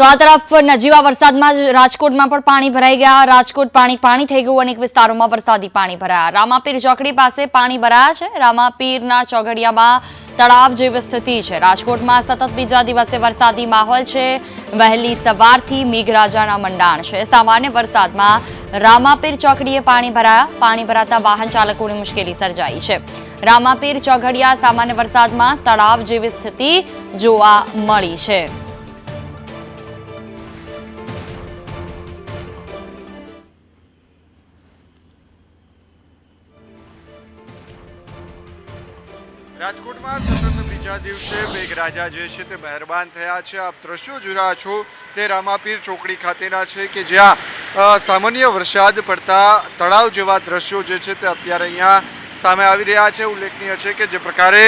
તો આ તરફ નજીવા વરસાદમાં જ રાજકોટમાં પણ પાણી ભરાઈ ગયા. રાજકોટ પાણી પાણી થઈ ગયું અનેક વિસ્તારોમાં વરસાદી પાણી ભરાયા. રામાપીર ચોકડી પાસે પાણી ભરાયા છે. રામાપીરના ચોઘડિયામાં તળાવ જેવી સ્થિતિ છે. રાજકોટમાં સતત બીજા દિવસે વરસાદી માહોલ છે. વહેલી સવારથી મેઘરાજાના મંડાણ છે. સામાન્ય વરસાદમાં રામાપીર ચોકડીએ પાણી ભરાયા. પાણી ભરાતા વાહન ચાલકોની મુશ્કેલી સર્જાઈ છે. રામાપીર ચોઘડિયા સામાન્ય વરસાદમાં તળાવ જેવી સ્થિતિ જોવા મળી છે. રાજકોટમાં સતત બીજા દિવસે મેઘરાજા જે છે તે મહેરબાન થયા છે. આપ દ્રશ્યો રહ્યા છો તે રામાપીર ચોકડી ખાતેના છે કે જ્યાં સામાન્ય વરસાદ પડતા તળાવ જેવા દ્રશ્યો જે છે તે અત્યારે અહીંયા સામે આવી રહ્યા છે. ઉલ્લેખનીય છે કે જે પ્રકારે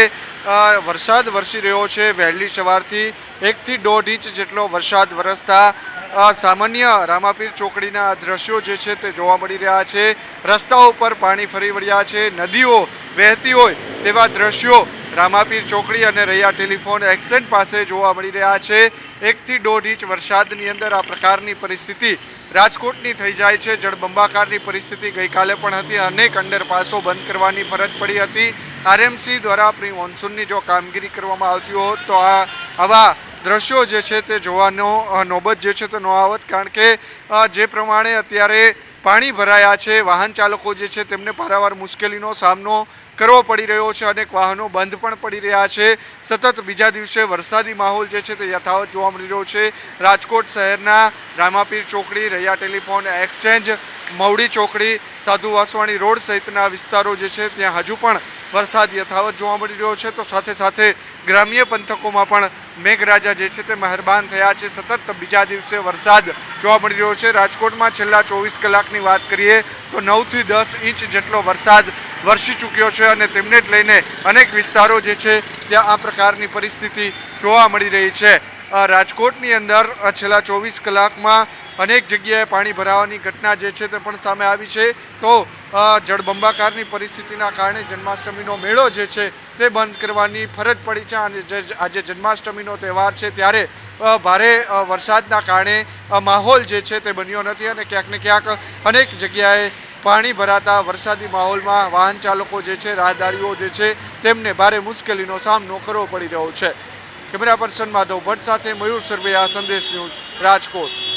વરસાદ વરસી રહ્યો છે વહેલી સવારથી એકથી દોઢ ઇંચ જેટલો વરસાદ વરસતા સામાન્ય રામાપીર ચોકડીના દ્રશ્યો જે છે તે જોવા મળી રહ્યા છે. રસ્તાઓ ઉપર પાણી ફરી વળ્યા છે. નદીઓ વહેતી હોય તેવા દ્રશ્યો રામાપીર ચોકડી અને રૈયા ટેલિફોન એક્સચેન્જ પાસે જોવા મળી રહ્યા છે. એકથી દોઢ ઇંચ વરસાદની અંદર આ પ્રકારની પરિસ્થિતિ રાજકોટની થઈ જાય છે. જળબંબાકારની પરિસ્થિતિ ગઈકાલે પણ હતી. અનેક અંડરપાસો બંધ કરવાની ફરજ પડી હતી. આરએમસી દ્વારા પ્રી મોન્સૂનની જો કામગીરી કરવામાં આવતી હોત તો આ આવા દ્રશ્યો જે છે તે જોવાનો નોબત જે છે તે ન આવત. કારણ કે જે પ્રમાણે અત્યારે પાણી ભરાયા છે, વાહન ચાલકો જે છે તેમને પારાવાર મુશ્કેલીનો સામનો કરવો પડી રહ્યો છે. અનેક વાહનો બંધ પણ પડી રહ્યા છે. સતત બીજા દિવસે વરસાદી માહોલ જે છે તે યથાવત જોવા મળી રહ્યો છે. રાજકોટ શહેરના રામાપીર ચોકડી, રૈયા ટેલિફોન એક્સચેન્જ, મવડી ચોકડી, સાધુ વાસવાણી રોડ સહિતના વિસ્તારો જે છે ત્યાં હજુ પણ વરસાદ યથાવત જોવા મળી રહ્યો છે, તો સાથે સાથે ગ્રામ્ય પંથકોમાં પણ મેઘરાજા જે છે તે મહેરબાન થયા છે. સતત બીજા દિવસે વરસાદ જોવા મળી રહ્યો છે. રાજકોટમાં છેલ્લા ચોવીસ કલાકની વાત કરીએ, તો નવથી દસ ઇંચ જેટલો વરસાદ વરસી ચૂક્યો છે અને તેમને જ લઈને અનેક વિસ્તારો જે છે ત્યાં આ પ્રકારની પરિસ્થિતિ જોવા મળી રહી છે. રાજકોટની અંદર છેલ્લા ચોવીસ કલાકમાં અનેક જગ્યાએ પાણી ભરાવાની ઘટના જે છે તે પણ સામે આવી છે. તો જળબંબાકારની પરિસ્થિતિના કારણે જન્માષ્ટમીનો મેળો જે છે તે બંધ કરવાની ફરજ પડી છે. અને આજે જન્માષ્ટમીનો તહેવાર છે ત્યારે ભારે વરસાદના કારણે માહોલ જે છે તે બન્યો નથી અને ક્યાંક ને ક્યાંક અનેક જગ્યાએ પાણી ભરાતા વરસાદી માહોલમાં વાહન ચાલકો જે છે, રાહદારીઓ જે છે તેમને ભારે મુશ્કેલીનો સામનો કરવો પડી રહ્યો છે. કેમેરા પર્સન માધવ ભટ્ટ સાથે મયુર સરવૈયા, સંદેશ ન્યૂઝ રાજકોટ.